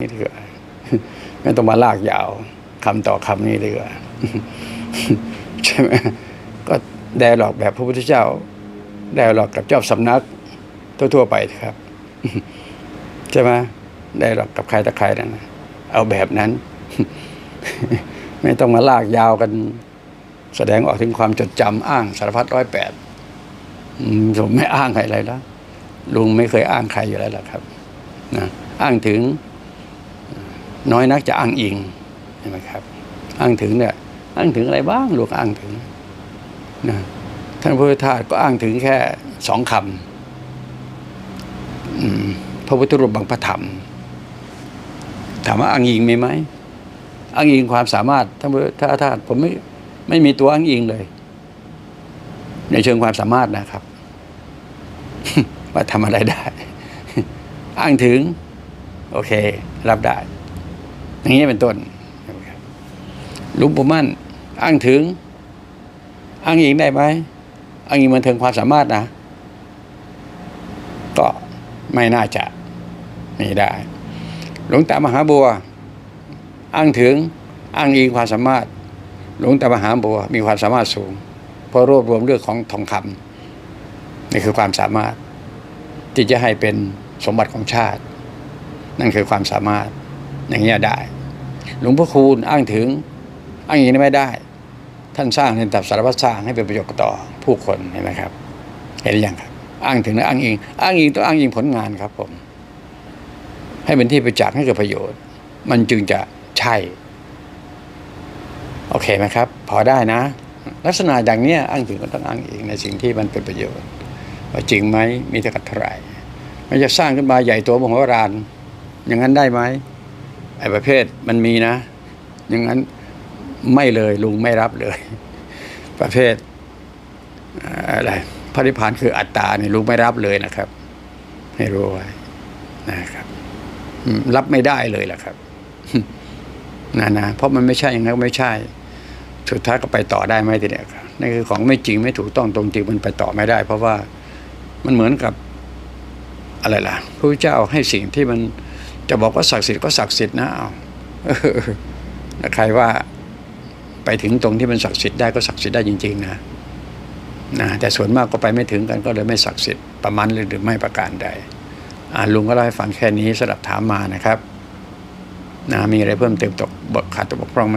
นี่ดีกว่าไม่ต้องมาลากยาวคำต่อคำนี้ดีกว่าใช่ไหมก็แดร์หลอกแบบพระพุทธเจ้าแดร์หลอกกับเจ้าสำนัก ทั่วๆไปครับ ใช่ไหมแดร์หลอกกับใครตะใครนั่นเอาแบบนั้น ไม่ต้องมาลากยาวกัน แสดงออกถึงความจดจำอ้างสารพัดร้อยแปดผมไม่อ้างใครอะไรแล้วลุงไม่เคยอ้างใครอยู่แล้วล่ะครับนะอ้างถึง น้อยนักจะอ้างอิงใช่ไหมครับ อ้างถึงเนี่ยอ้างถึงอะไรบ้างหลูกอ้างถึงนะท่านพระพุทธทาสก็อ้างถึงแค่สองคำพระพุทธรูปบางพระธรรม ถามว่าอ้างอิงมีไหมอ้างอิงความสามารถท่านพระพุทธทาสผมไม่ไม่มีตัวอ้างอิงเลย ในเชิงความสามารถนะครับ ว่าทำอะไรได้ อ้างถึง โอเค รับได้ อย่างนี้เป็นต้นหลุงปู่มั่น อ้างถึง อ้างอิงได้ไหมอ้างอิงมันถึงความสามารถนะ ก็ไม่น่าจะไม่ได้ หลวงตามหาบัว อ้างถึง อ้างอิงความสามารถ หลวงตามหาบัว มีความสามารถสูง เพราะรวบรวมเรื่องของทองคำนี่คือความสามารถ ที่จะให้เป็นสมบัติของชาติ นั่นคือความสามารถ อย่างนี้ยได้ หลวงพ่อคูณอ้างถึง อ้างอย่างนี้ไม่ได้ ท่านสร้างในตับสารพัดสร้างให้เป็นประโยชน์ต่อผู้คนเห็นไหมครับ เห็นหรือยังครับ อ้างถึงและอ้างอิง อ้างอิงต้องอ้างอิงผลงานครับผม ให้เป็นที่ประจักษ์ให้เกิดประโยชน์ มันจึงจะใช่ โอเคไหมครับ พอได้นะ ลักษณะอย่างเนี้ยอ้างถึงก็ต้องอ้างอิงในสิ่งที่มันเป็นประโยชน์ ว่าจริงไหมมีเท่ากับเท่าไหร่มันจะสร้างขึ้นมาใหญ่โตมโหฬารอย่างนั้นได้ไหม ไอ้ประเภทมันมีนะ อย่างนั้นไม่เลยลุงไม่รับเลย ประเภทอะไรพระนิพพานคืออัตตาเนี่ยลุงไม่รับเลยนะครับ ให้รู้ไว้นะครับรับไม่ได้เลยแหละครับนะนะเพราะมันไม่ใช่อย่างนั้นไม่ใช่ สุดท้ายก็ไปต่อได้ไหมทีเนี้ยครับนั่นคือของไม่จริงไม่ถูกต้องตรงจริงมันไปต่อไม่ได้ เพราะว่ามันเหมือนกับอะไรล่ะพระเจ้าให้สิ่งที่มัน จะบอกว่าศักดิ์สิทธิ์ก็ศักดิ์สิทธิ์นะเอาเออแล้วใครว่าไปถึงตรงที่มันศักดิ์สิทธิ์ได้ก็ศักดิ์สิทธิ์ได้จริง ๆ นะนะแต่ส่วนมากก็ไปไม่ถึงกันก็เลยไม่ศักดิ์สิทธิ์ประมาณหรือไม่ประการใดลุงก็เล่าให้ฟังแค่นี้สำหรับถามมานะครับนะมีอะไรเพิ่มเติมตกบกขาดตกบกพร่องมัน